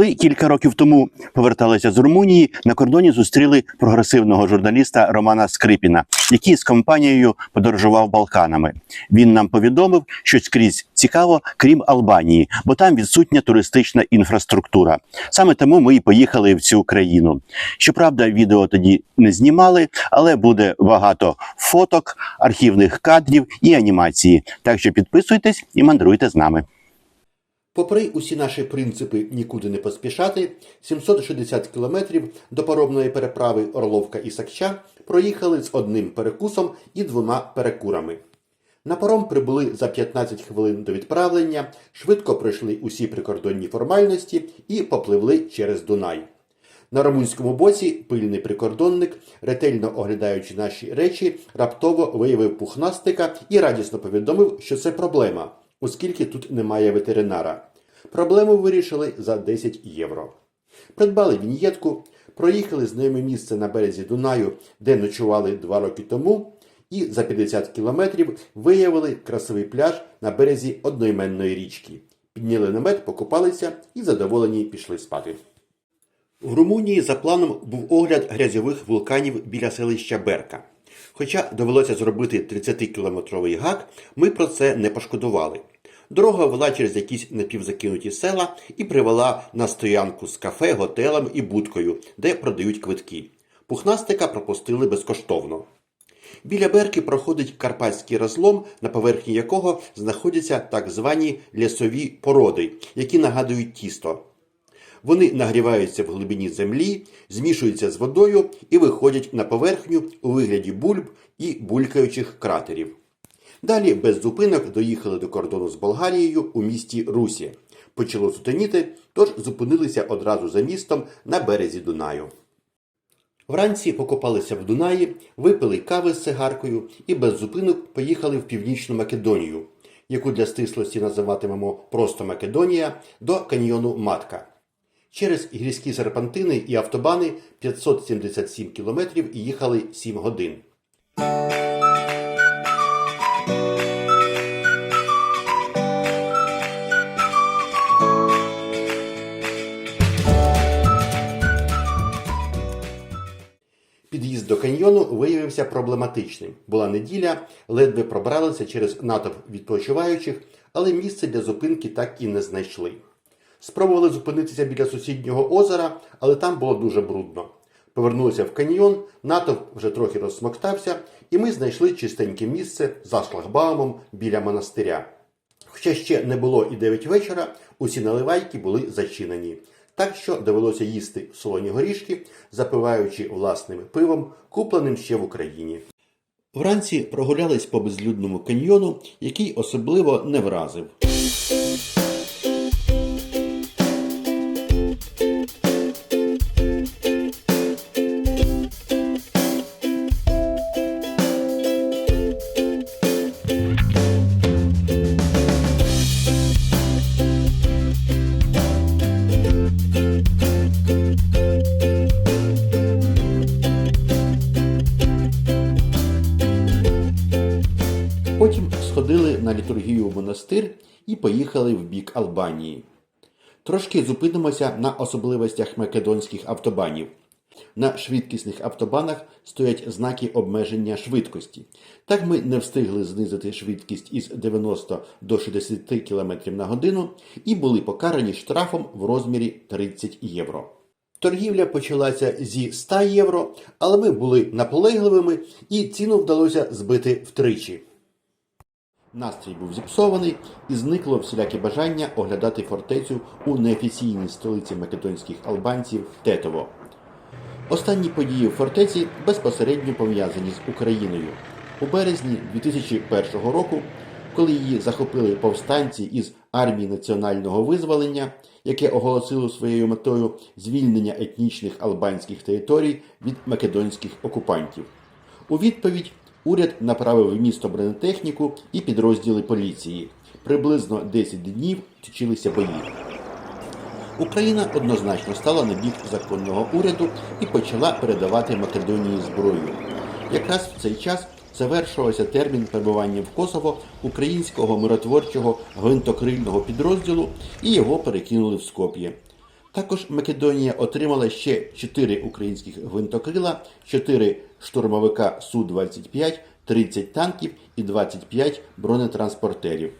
Коли кілька років тому поверталися з Румунії, на кордоні зустріли прогресивного журналіста Романа Скрипіна, який з компанією подорожував Балканами. Він нам повідомив, що скрізь цікаво, крім Албанії, бо там відсутня туристична інфраструктура. Саме тому ми і поїхали в цю країну. Щоправда, відео тоді не знімали, але буде багато фоток, архівних кадрів і анімації. Так що підписуйтесь і мандруйте з нами. Попри усі наші принципи нікуди не поспішати, 760 кілометрів до паромної переправи Орловка і Сакча проїхали з одним перекусом і двома перекурами. На паром прибули за 15 хвилин до відправлення, швидко пройшли усі прикордонні формальності і попливли через Дунай. На румунському боці пильний прикордонник, ретельно оглядаючи наші речі, раптово виявив пухнастика і радісно повідомив, що це проблема, оскільки тут немає ветеринара. Проблему вирішили за 10 євро. Придбали віньєтку, проїхали з ними місце на березі Дунаю, де ночували два роки тому, і за 50 кілометрів виявили красивий пляж на березі одноіменної річки. Підняли намет, покупалися і задоволені пішли спати. В Румунії за планом був огляд грязьових вулканів біля селища Берка. Хоча довелося зробити 30-кілометровий гак, ми про це не пошкодували. Дорога вела через якісь напівзакинуті села і привела на стоянку з кафе, готелем і будкою, де продають квитки. Пухнастика пропустили безкоштовно. Біля Берки проходить карпатський розлом, на поверхні якого знаходяться так звані лісові породи, які нагадують тісто. Вони нагріваються в глибині землі, змішуються з водою і виходять на поверхню у вигляді бульб і булькаючих кратерів. Далі без зупинок доїхали до кордону з Болгарією у місті Русі. Почало сутеніти, тож зупинилися одразу за містом на березі Дунаю. Вранці покопалися в Дунаї, випили кави з цигаркою і без зупинок поїхали в Північну Македонію, яку для стислості називатимемо просто Македонія, до каньйону Матка. Через гірські серпантини і автобани 577 кілометрів і їхали 7 годин. Виявився проблематичним. Була неділя, ледве пробралися через натовп відпочиваючих, але місце для зупинки так і не знайшли. Спробували зупинитися біля сусіднього озера, але там було дуже брудно. Повернулися в каньйон, натовп вже трохи розсмоктався, і ми знайшли чистеньке місце за шлагбаумом біля монастиря. Хоча ще не було і 9 вечора, усі наливайки були зачинені. Так що довелося їсти солоні горішки, запиваючи власним пивом, купленим ще в Україні. Вранці прогулялись по безлюдному каньйону, який особливо не вразив. Албанії. Трошки зупинимося на особливостях македонських автобанів. На швидкісних автобанах стоять знаки обмеження швидкості. Так ми не встигли знизити швидкість із 90 до 60 км на годину і були покарані штрафом в розмірі 30 євро. Торгівля почалася зі 100 євро, але ми були наполегливими і ціну вдалося збити втричі. Настрій був зіпсований і зникло всіляке бажання оглядати фортецю у неофіційній столиці македонських албанців Тетово. Останні події в фортеці безпосередньо пов'язані з Україною. У березні 2001 року, коли її захопили повстанці із армії національного визволення, яке оголосило своєю метою звільнення етнічних албанських територій від македонських окупантів. У відповідь уряд направив в місто бронетехніку і підрозділи поліції. Приблизно 10 днів точилися бої. Україна однозначно стала на бік законного уряду і почала передавати Македонії зброю. Якраз в цей час завершувався термін перебування в Косово українського миротворчого гвинтокрильного підрозділу і його перекинули в Скоп'є. Також Македонія отримала ще 4 українських гвинтокрила, 4 штурмовика Су-25, 30 танків і 25 бронетранспортерів.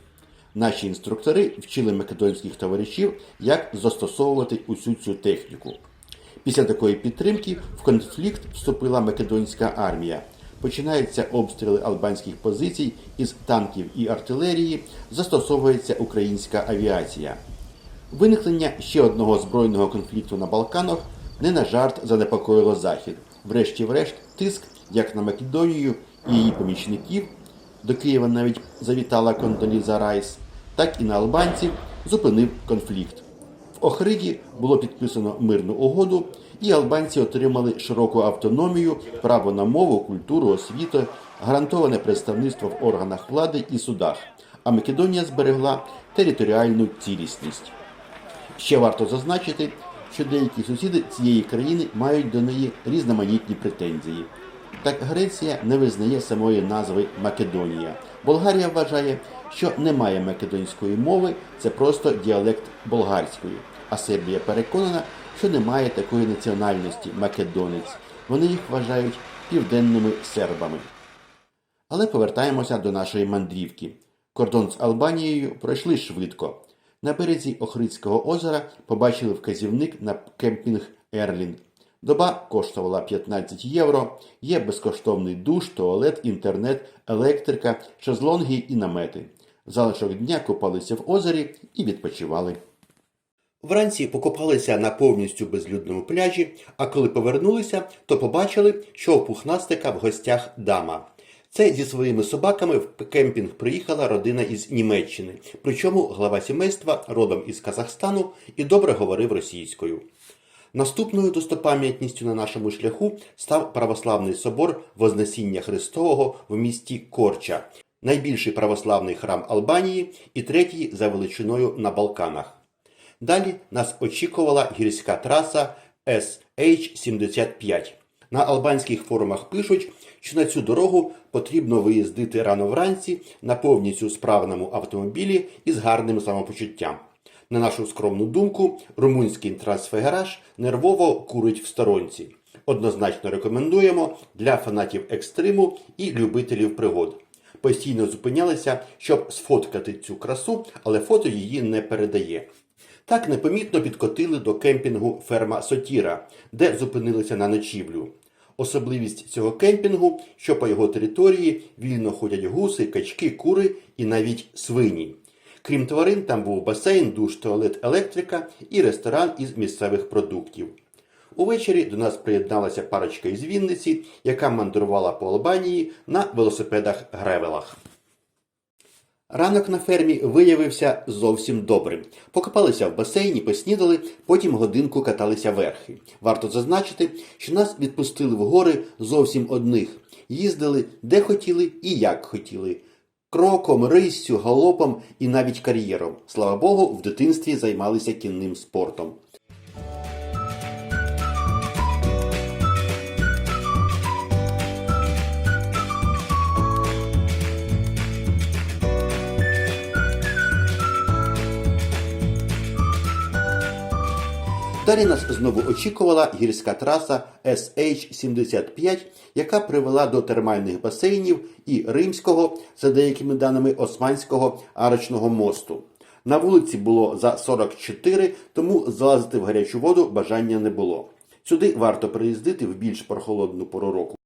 Наші інструктори вчили македонських товаришів, як застосовувати усю цю техніку. Після такої підтримки в конфлікт вступила македонська армія. Починаються обстріли албанських позицій із танків і артилерії, застосовується українська авіація. Виникнення ще одного збройного конфлікту на Балканах не на жарт занепокоїло Захід. Врешті-врешт, тиск як на Македонію і її помічників, до Києва навіть завітала Кондоліза Райс, так і на албанців зупинив конфлікт. В Охриді було підписано мирну угоду, і албанці отримали широку автономію, право на мову, культуру, освіту, гарантоване представництво в органах влади і судах. А Македонія зберегла територіальну цілісність. Ще варто зазначити, що деякі сусіди цієї країни мають до неї різноманітні претензії. Так Греція не визнає самої назви Македонія. Болгарія вважає, що немає македонської мови, це просто діалект болгарської. А Сербія переконана, що немає такої національності македонець. Вони їх вважають південними сербами. Але повертаємося до нашої мандрівки. Кордон з Албанією пройшли швидко. На березі Охридського озера побачили вказівник на кемпінг Ерлін. Доба коштувала 15 євро, є безкоштовний душ, туалет, інтернет, електрика, шезлонги і намети. Залишок дня купалися в озері і відпочивали. Вранці покопалися на повністю безлюдному пляжі, а коли повернулися, то побачили, що у пухнастика в гостях дама. Це зі своїми собаками в кемпінг приїхала родина із Німеччини, причому глава сімейства родом із Казахстану і добре говорив російською. Наступною достопам'ятністю на нашому шляху став православний собор Вознесіння Христового в місті Корча, найбільший православний храм Албанії і третій за величиною на Балканах. Далі нас очікувала гірська траса SH-75. На албанських форумах пишуть, що на цю дорогу потрібно виїздити рано вранці на повністю справному автомобілі із гарним самопочуттям. На нашу скромну думку, румунський трансфегераж нервово курить в сторонці. Однозначно рекомендуємо для фанатів екстриму і любителів пригод. Постійно зупинялися, щоб сфоткати цю красу, але фото її не передає. Так непомітно підкотили до кемпінгу ферма Сотіра, де зупинилися на ночівлю. Особливість цього кемпінгу, що по його території вільно ходять гуси, качки, кури і навіть свині. Крім тварин, там був басейн, душ, туалет, електрика і ресторан із місцевих продуктів. Увечері до нас приєдналася парочка із Вінниці, яка мандрувала по Албанії на велосипедах-гревелах. Ранок на фермі виявився зовсім добрим. Покопалися в басейні, поснідали, потім годинку каталися верхи. Варто зазначити, що нас відпустили в гори зовсім одних. Їздили де хотіли і як хотіли. Кроком, риссю, галопом і навіть кар'єром. Слава Богу, в дитинстві займалися кінним спортом. Далі нас знову очікувала гірська траса SH-75, яка привела до термальних басейнів і римського, за деякими даними османського арочного мосту. На вулиці було за 44, тому залазити в гарячу воду бажання не було. Сюди варто приїздити в більш прохолодну пору року.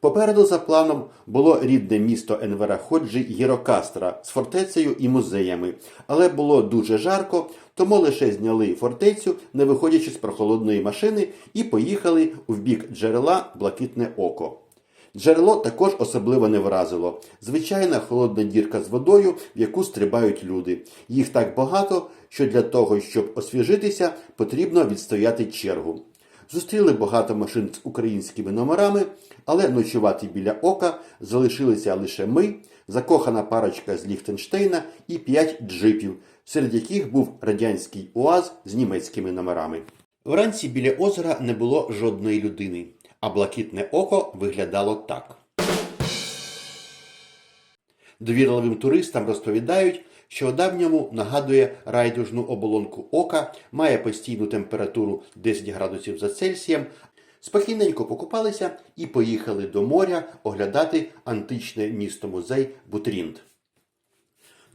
Попереду за планом було рідне місто Енвера Ходжі Гірокастра з фортецею і музеями, але було дуже жарко, тому лише зняли фортецю, не виходячи з прохолодної машини, і поїхали в бік джерела Блакитне Око. Джерело також особливо не вразило. Звичайна холодна дірка з водою, в яку стрибають люди. Їх так багато, що для того, щоб освіжитися, потрібно відстояти чергу. Зустріли багато машин з українськими номерами, але ночувати біля ока залишилися лише ми, закохана парочка з Ліхтенштейна і п'ять джипів, серед яких був радянський УАЗ з німецькими номерами. Вранці біля озера не було жодної людини, а блакитне око виглядало так. Довірливим туристам розповідають, що вода в ньому нагадує райдужну оболонку ока, має постійну температуру 10 градусів за Цельсієм. Спокійненько покупалися і поїхали до моря оглядати античне місто-музей Бутрінт.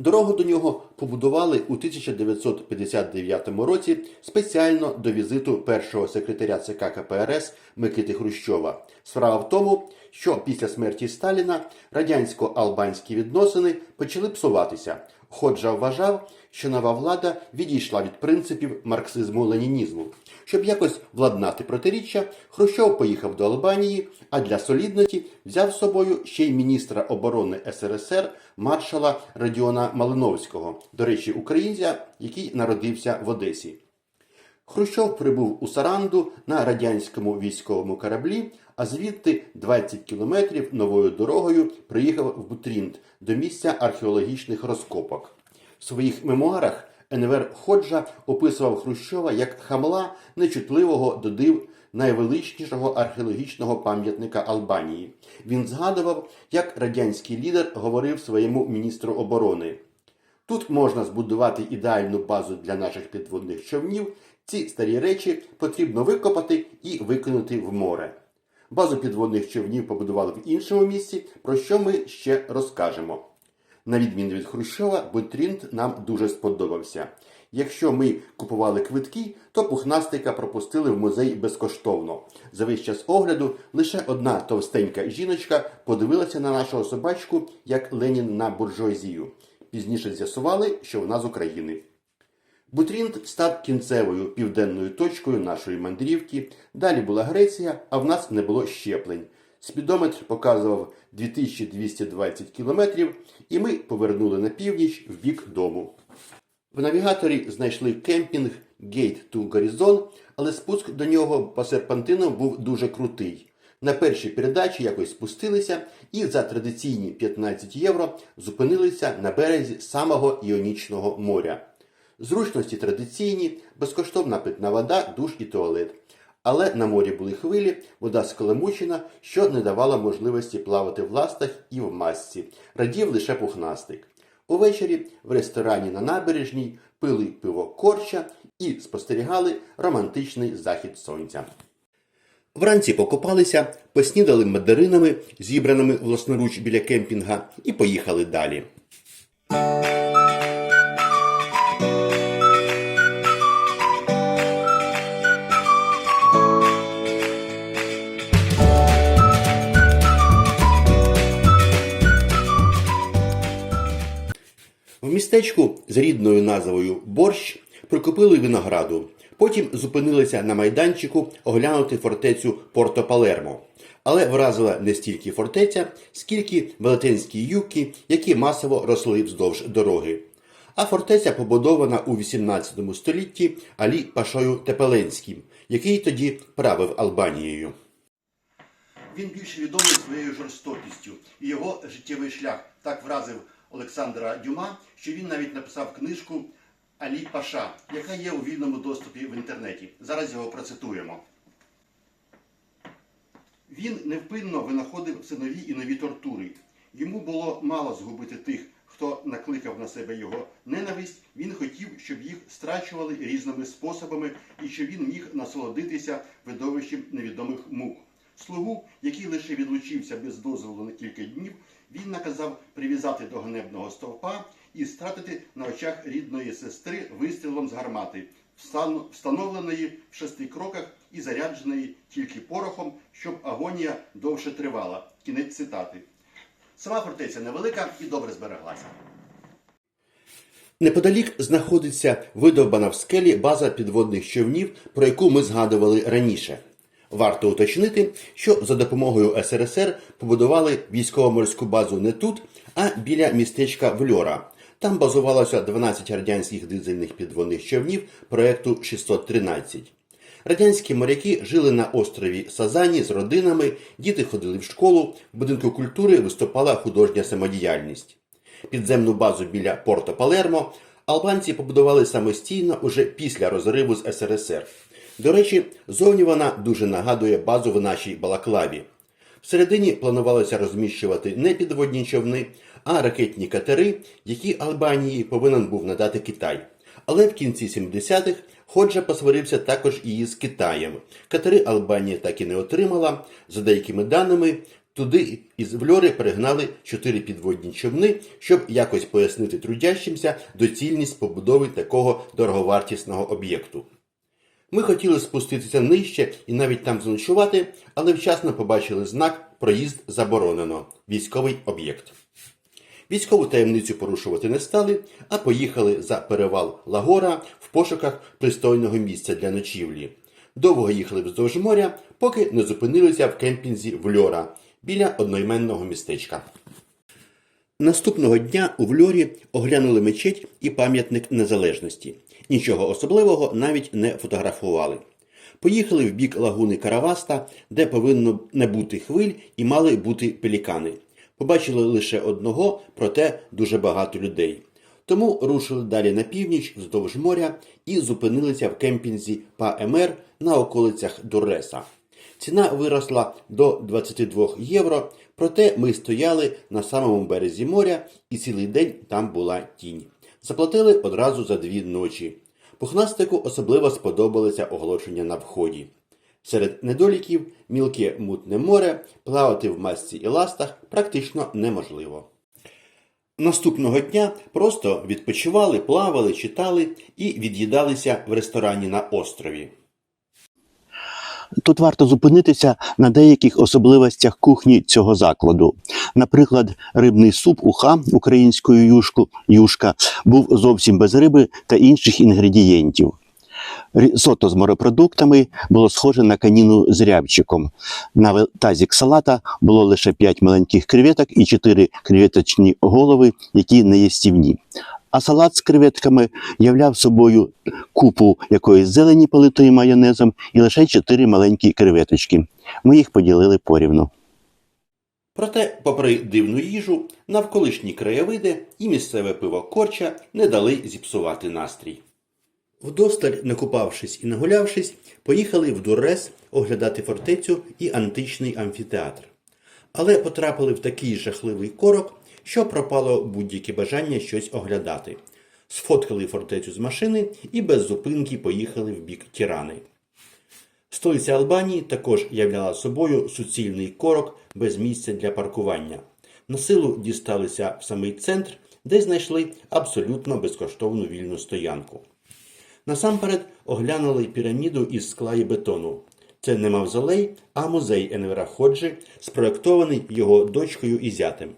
Дорогу до нього побудували у 1959 році спеціально до візиту першого секретаря ЦК КПРС Микити Хрущова. Справа в тому, що після смерті Сталіна радянсько-албанські відносини почали псуватися. Ходжа вважав, що нова влада відійшла від принципів марксизму-ленінізму. Щоб якось владнати протиріччя, Хрущов поїхав до Албанії, а для солідності взяв з собою ще й міністра оборони СРСР маршала Радіона Малиновського, до речі, українця, який народився в Одесі. Хрущов прибув у Саранду на радянському військовому кораблі, а звідти 20 кілометрів новою дорогою приїхав в Бутрінт до місця археологічних розкопок. В своїх мемуарах Енвер Ходжа описував Хрущова як хамла нечутливого до див найвеличнішого археологічного пам'ятника Албанії. Він згадував, як радянський лідер говорив своєму міністру оборони. Тут можна збудувати ідеальну базу для наших підводних човнів. Ці старі речі потрібно викопати і викинути в море. Базу підводних човнів побудували в іншому місці, про що ми ще розкажемо. На відміну від Хрущова, Бутрінт нам дуже сподобався. Якщо ми купували квитки, то пухнастика пропустили в музей безкоштовно. За весь час огляду лише одна товстенька жіночка подивилася на нашого собачку, як Ленін на буржуазію. Пізніше з'ясували, що вона з України. Бутрінт став кінцевою південною точкою нашої мандрівки. Далі була Греція, а в нас не було щеплень. Спідометр показував 2220 кілометрів, і ми повернули на північ в бік дому. В навігаторі знайшли кемпінг Gate to Горизон, але спуск до нього по серпантину був дуже крутий. На першій передачі якось спустилися і за традиційні 15 євро зупинилися на березі самого Іонічного моря. Зручності традиційні, безкоштовна питна вода, душ і туалет. Але на морі були хвилі, вода скалемучена, що не давала можливості плавати в ластах і в масці. Радів лише пухнастик. Увечері в ресторані на набережній пили пиво корча і спостерігали романтичний захід сонця. Вранці покопалися, поснідали мандаринами, зібраними власноруч біля кемпінга, і поїхали далі. В містечку з рідною назвою Борщ прикупили винограду. Потім зупинилися на майданчику оглянути фортецю Порто Палермо. Але вразила не стільки фортеця, скільки велетенські юки, які масово росли вздовж дороги. А фортеця побудована у 18 столітті Алі Пашою Тепеленським, який тоді правив Албанією. Він більше відомий своєю жорстокістю, і його життєвий шлях так вразив Олександра Дюма, що він навіть написав книжку Алі Паша, яка є у вільному доступі в інтернеті. Зараз його процитуємо. Він невпинно винаходив все нові і нові тортури. Йому було мало згубити тих, хто накликав на себе його ненависть. Він хотів, щоб їх страчували різними способами і щоб він міг насолодитися видовищем невідомих мук. Слугу, який лише відлучився без дозволу на кілька днів, він наказав прив'язати до ганебного стовпа і стратити на очах рідної сестри вистрілом з гармати, встановленої в шести кроках і зарядженої тільки порохом, щоб агонія довше тривала. Кінець цитати. Сама фортеця невелика і добре збереглася. Неподалік знаходиться видовбана в скелі база підводних човнів, про яку ми згадували раніше. Варто уточнити, що за допомогою СРСР побудували військово-морську базу не тут, а біля містечка Вльора. Там базувалося 12 радянських дизельних підводних човнів проекту 613. Радянські моряки жили на острові Сазані з родинами, діти ходили в школу, в будинку культури виступала художня самодіяльність. Підземну базу біля Порто Палермо албанці побудували самостійно уже після розриву з СРСР. До речі, зовні вона дуже нагадує базу в нашій Балаклаві. Всередині планувалося розміщувати не підводні човни, а ракетні катери, які Албанії повинен був надати Китай. Але в кінці 70-х Ходжа посварився також і з Китаєм. Катери Албанія так і не отримала. За деякими даними, туди із Вльори перегнали чотири підводні човни, щоб якось пояснити трудящимся доцільність побудови такого дороговартісного об'єкту. Ми хотіли спуститися нижче і навіть там заночувати, але вчасно побачили знак Проїзд заборонено. Військовий об'єкт. Військову таємницю порушувати не стали, а поїхали за перевал Лагора в пошуках пристойного місця для ночівлі. Довго їхали вздовж моря, поки не зупинилися в кемпінзі Вльора біля одноіменного містечка. Наступного дня у Вльорі оглянули мечеть і пам'ятник незалежності. Нічого особливого навіть не фотографували. Поїхали в бік лагуни Караваста, де повинно не бути хвиль і мали бути пелікани. Побачили лише одного, проте дуже багато людей. Тому рушили далі на північ вздовж моря і зупинилися в кемпінзі ПАМР на околицях Дуреса. Ціна виросла до 22 євро, проте ми стояли на самому березі моря і цілий день там була тінь. Заплатили одразу за дві ночі. Пухнастику особливо сподобалося оголошення на вході. Серед недоліків мілке мутне море, плавати в масці і ластах практично неможливо. Наступного дня просто відпочивали, плавали, читали і від'їдалися в ресторані на острові. Тут варто зупинитися на деяких особливостях кухні цього закладу. Наприклад, рибний суп уха українською юшку, юшка був зовсім без риби та інших інгредієнтів. Різото з морепродуктами було схоже на каніну з рябчиком. На тазік салата було лише 5 маленьких креветок і 4 креветочні голови, які не їстівні. А салат з креветками являв собою купу якоїсь зелені, политої майонезом, і лише 4 маленькі креветочки. Ми їх поділили порівну. Проте, попри дивну їжу, навколишні краєвиди і місцеве пиво корча не дали зіпсувати настрій. Вдосталь, накупавшись і нагулявшись, поїхали в Дуррес оглядати фортецю і античний амфітеатр. Але потрапили в такий жахливий корок, що пропало будь-яке бажання щось оглядати. Сфоткали фортецю з машини і без зупинки поїхали в бік Тірани. Столиця Албанії також являла собою суцільний корок без місця для паркування. На силу дісталися в самий центр, де знайшли абсолютно безкоштовну вільну стоянку. Насамперед оглянули піраміду із скла і бетону. Це не мавзолей, а музей Енвера Ходжі, спроєктований його дочкою і зятем.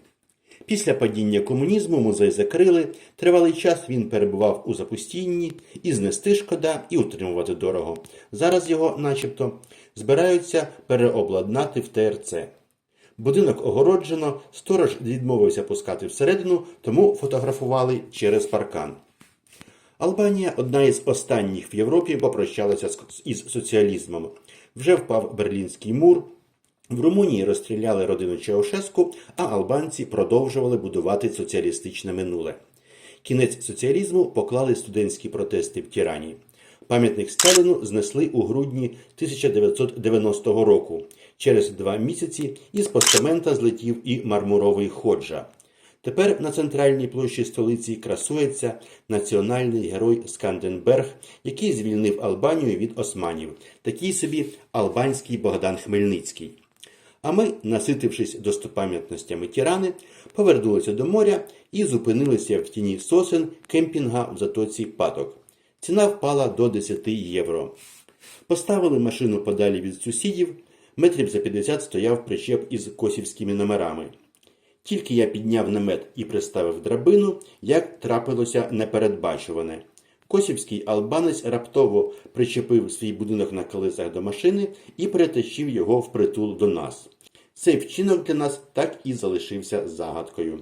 Після падіння комунізму музей закрили, тривалий час він перебував у запустінні, і знести шкода, і утримувати дорого. Зараз його, начебто, збираються переобладнати в ТРЦ. Будинок огороджено, сторож відмовився пускати всередину, тому фотографували через паркан. Албанія одна із останніх в Європі попрощалася із соціалізмом. Вже впав Берлінський мур. В Румунії розстріляли родину Чаушеску, а албанці продовжували будувати соціалістичне минуле. Кінець соціалізму поклали студентські протести в Тірані. Пам'ятник Сталіну знесли у грудні 1990 року. Через два місяці із постамента злетів і мармуровий ходжа. Тепер на центральній площі столиці красується національний герой Сканденберг, який звільнив Албанію від османів, такий собі албанський Богдан Хмельницький. А ми, наситившись достопам'ятностями Тірани, повернулися до моря і зупинилися в тіні сосен кемпінга в затоці Паток. Ціна впала до 10 євро. Поставили машину подалі від сусідів, метрів за 50 стояв причеп із косівськими номерами. Тільки я підняв намет і приставив драбину, як трапилося непередбачуване. Косівський албанець раптово причепив свій будинок на колесах до машини і перетащив його впритул до нас. Цей вчинок для нас так і залишився загадкою.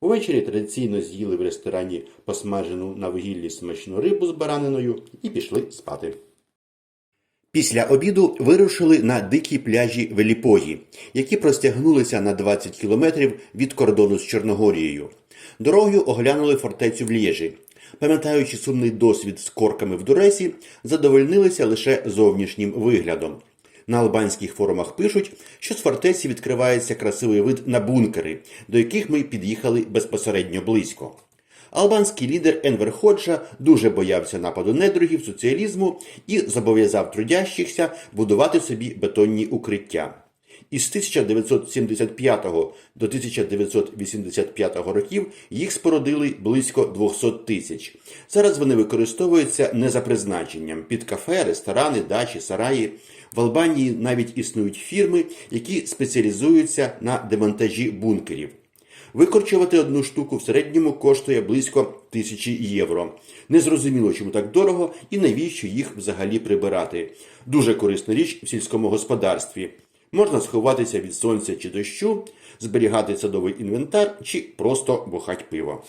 Увечері традиційно з'їли в ресторані посмажену на вугіллі смачну рибу з бараниною і пішли спати. Після обіду вирушили на дикі пляжі Веліпої, які простягнулися на 20 кілометрів від кордону з Чорногорією. Дорогою оглянули фортецю в Лєжі. Пам'ятаючи сумний досвід з корками в Дуресі, задовольнилися лише зовнішнім виглядом. На албанських форумах пишуть, що з фортеці відкривається красивий вид на бункери, до яких ми під'їхали безпосередньо близько. Албанський лідер Енвер Ходжа дуже боявся нападу недругів соціалізму і зобов'язав трудящихся будувати собі бетонні укриття. Із 1975 до 1985 років їх спорудили близько 200 тисяч. Зараз вони використовуються не за призначенням під кафе, ресторани, дачі, сараї. В Албанії навіть існують фірми, які спеціалізуються на демонтажі бункерів. Викорчувати одну штуку в середньому коштує близько тисячі євро. Незрозуміло, чому так дорого і навіщо їх взагалі прибирати. Дуже корисна річ в сільському господарстві. Можна сховатися від сонця чи дощу, зберігати садовий інвентар чи просто бухать пиво.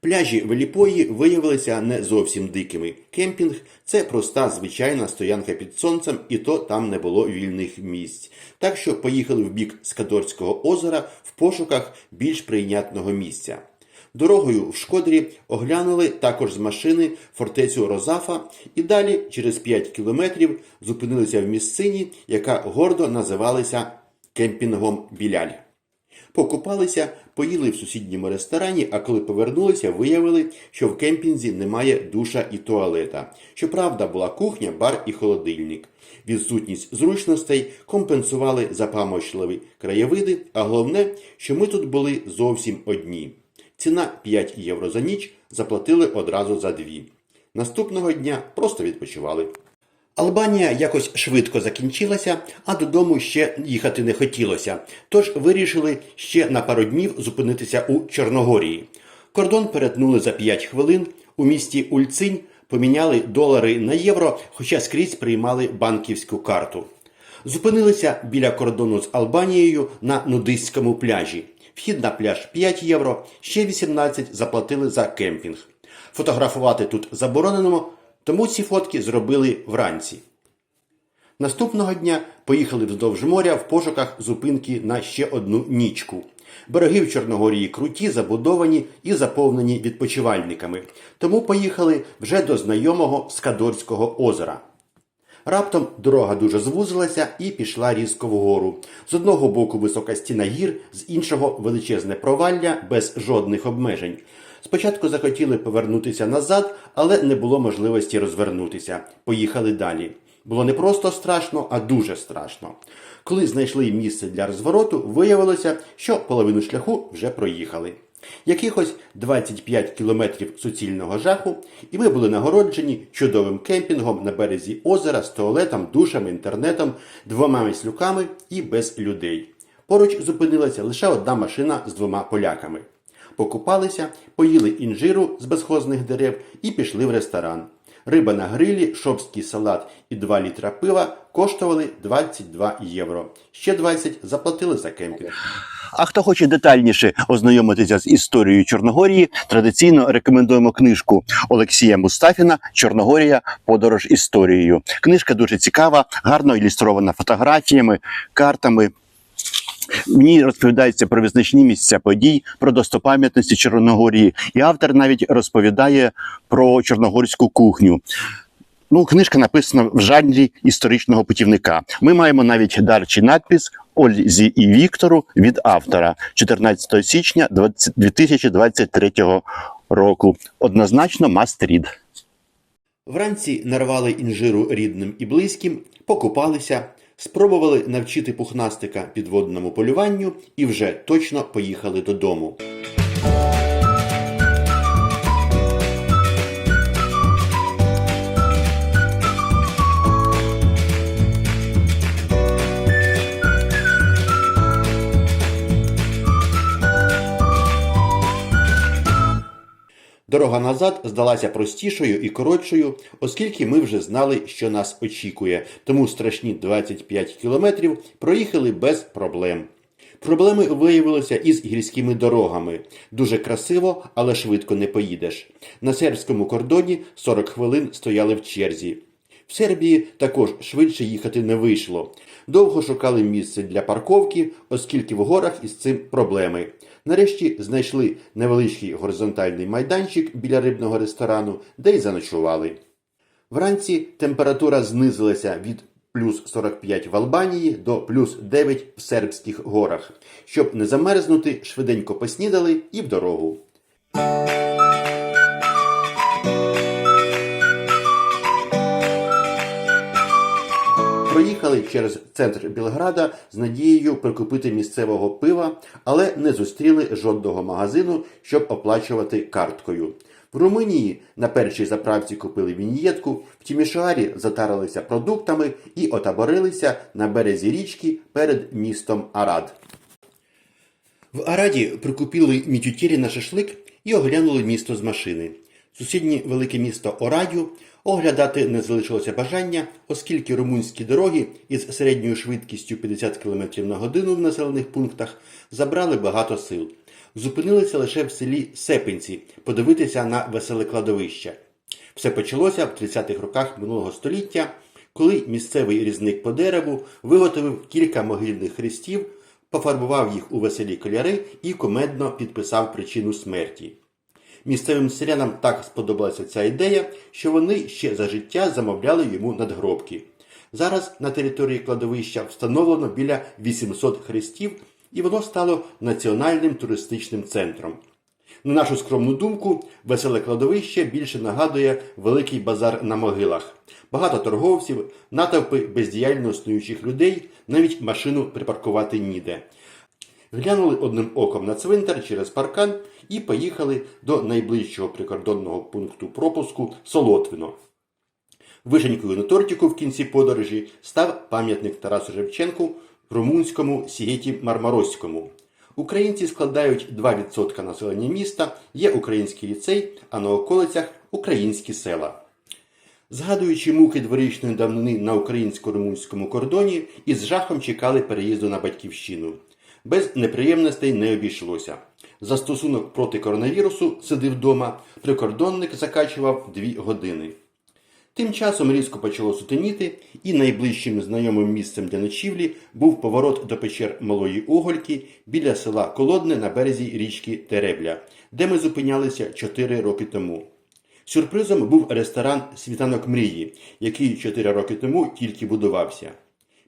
Пляжі Веліпої виявилися не зовсім дикими. Кемпінг це проста звичайна стоянка під сонцем, і то там не було вільних місць. Так що поїхали в бік Скадорського озера в пошуках більш прийнятного місця. Дорогою в Шкодрі оглянули також з машини фортецю Розафа і далі, через 5 кілометрів, зупинилися в місцині, яка гордо називалася кемпінгом Біляль. Покупалися, поїли в сусідньому ресторані, а коли повернулися, виявили, що в кемпінзі немає душа і туалета. Щоправда, була кухня, бар і холодильник. Відсутність зручностей компенсували запамочливі краєвиди, а головне, що ми тут були зовсім одні. Ціна 5 євро за ніч заплатили одразу за дві. Наступного дня просто відпочивали. Албанія якось швидко закінчилася, а додому ще їхати не хотілося. Тож вирішили ще на пару днів зупинитися у Чорногорії. Кордон перетнули за 5 хвилин. У місті Ульцинь поміняли долари на євро, хоча скрізь приймали банківську карту. Зупинилися біля кордону з Албанією на нудистському пляжі. Вхід на пляж 5 євро, ще 18 заплатили за кемпінг. Фотографувати тут заборонено, тому ці фотки зробили вранці. Наступного дня поїхали вздовж моря в пошуках зупинки на ще одну нічку. Береги в Чорногорії круті, забудовані і заповнені відпочивальниками. Тому поїхали вже до знайомого Скадорського озера. Раптом дорога дуже звузилася і пішла різко вгору. З одного боку висока стіна гір, з іншого величезне провалля без жодних обмежень. Спочатку захотіли повернутися назад, але не було можливості розвернутися. Поїхали далі. Було не просто страшно, а дуже страшно. Коли знайшли місце для розвороту, виявилося, що половину шляху вже проїхали. Якихось 25 кілометрів суцільного жаху, і ми були нагороджені чудовим кемпінгом на березі озера з туалетом, душем, інтернетом, двома міслюками і без людей. Поруч зупинилася лише одна машина з двома поляками. Покупалися, поїли інжиру з безхозних дерев і пішли в ресторан. Риба на грилі, шопський салат і 2 літра пива коштували 22 євро. Ще 20 заплатили за кемпінг. А хто хоче детальніше ознайомитися з історією Чорногорії, традиційно рекомендуємо книжку Олексія Мустафіна Чорногорія. Подорож історією. Книжка дуже цікава, гарно ілюстрована фотографіями, картами. Ній розповідається про визначні місця подій, про достопам'ятності Чорногорії, і автор навіть розповідає про чорногорську кухню. Ну, книжка написана в жанрі історичного путівника. Ми маємо навіть дарчий надпис Ользі і Віктору від автора 14 січня 20 2023 року. Однозначно мастрід. Вранці нарвали інжиру рідним і близьким, покупалися, спробували навчити пухнастика підводному полюванню і вже точно поїхали додому. Дорога назад здалася простішою і коротшою, оскільки ми вже знали, що нас очікує, тому страшні 25 кілометрів проїхали без проблем. Проблеми виявилися із гірськими дорогами. Дуже красиво, але швидко не поїдеш. На сербському кордоні 40 хвилин стояли в черзі. В Сербії також швидше їхати не вийшло. Довго шукали місце для парковки, оскільки в горах із цим проблеми. Нарешті знайшли невеличкий горизонтальний майданчик біля рибного ресторану, де й заночували. Вранці температура знизилася від плюс 45 в Албанії до плюс 9 в сербських горах. Щоб не замерзнути, швиденько поснідали і в дорогу. Через центр Білграда з надією прикупити місцевого пива, але не зустріли жодного магазину, щоб оплачувати карткою. В Румунії на першій заправці купили віньєтку, в Тімішоарі затарилися продуктами і отаборилися на березі річки перед містом Арад. В Араді прикупили мітютєрі на шашлик і оглянули місто з машини. Сусіднє велике місто Орадю оглядати не залишилося бажання, оскільки румунські дороги із середньою швидкістю 50 км на годину в населених пунктах забрали багато сил. Зупинилися лише в селі Сепинці подивитися на веселе кладовище. Все почалося в 30-х роках минулого століття, коли місцевий різник по дереву виготовив кілька могильних хрестів, пофарбував їх у веселі кольори і комедно підписав причину смерті. Місцевим селянам так сподобалася ця ідея, що вони ще за життя замовляли йому надгробки. Зараз на території кладовища встановлено біля 800 хрестів, і воно стало національним туристичним центром. На нашу скромну думку, веселе кладовище більше нагадує великий базар на могилах. Багато торговців, натовпи бездіяльно існуючих людей, навіть машину припаркувати ніде. Глянули одним оком на цвинтар через паркан і поїхали до найближчого прикордонного пункту пропуску Солотвино. Вишенькою на тортику в кінці подорожі став пам'ятник Тарасу Шевченку румунському Сієті Мармароському. Українці складають 2% населення міста, є український ліцей, а на околицях українські села. Згадуючи муки дворічної давнини на українсько-румунському кордоні, із жахом чекали переїзду на батьківщину. Без неприємностей не обійшлося. Застосунок проти коронавірусу сидив вдома, прикордонник закачував дві години. Тим часом різко почало сутеніти, і найближчим знайомим місцем для ночівлі був поворот до печер Малої Угольки біля села Колодне на березі річки Теребля, де ми зупинялися 4 роки тому. Сюрпризом був ресторан Світанок мрії, який 4 роки тому тільки будувався.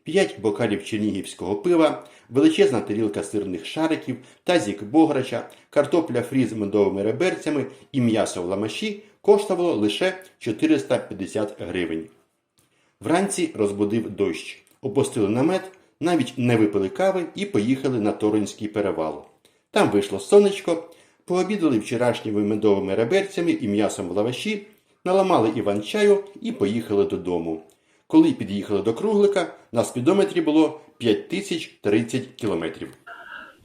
П'ять бокалів чернігівського пива, величезна тарілка сирних шариків, тазік бограча, картопля фрі з медовими реберцями і м'ясо в ламаші коштувало лише 450 гривень. Вранці розбудив дощ, опустили намет, навіть не випили кави і поїхали на Торонський перевал. Там вийшло сонечко, пообідали вчорашніми медовими реберцями і м'ясом в лаваші, наламали іван-чаю і поїхали додому. Коли під'їхали до круглика, на спідометрі було 5030 кілометрів.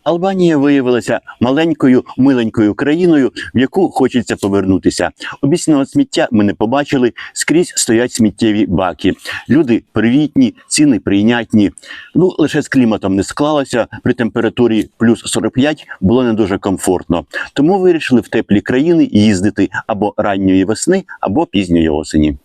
Албанія виявилася маленькою миленькою країною, в яку хочеться повернутися. Обіцяного сміття ми не побачили. Скрізь стоять сміттєві баки. Люди привітні, ціни прийнятні. Ну лише з кліматом не склалося. При температурі плюс 45 було не дуже комфортно. Тому вирішили в теплі країни їздити або ранньої весни, або пізньої осені.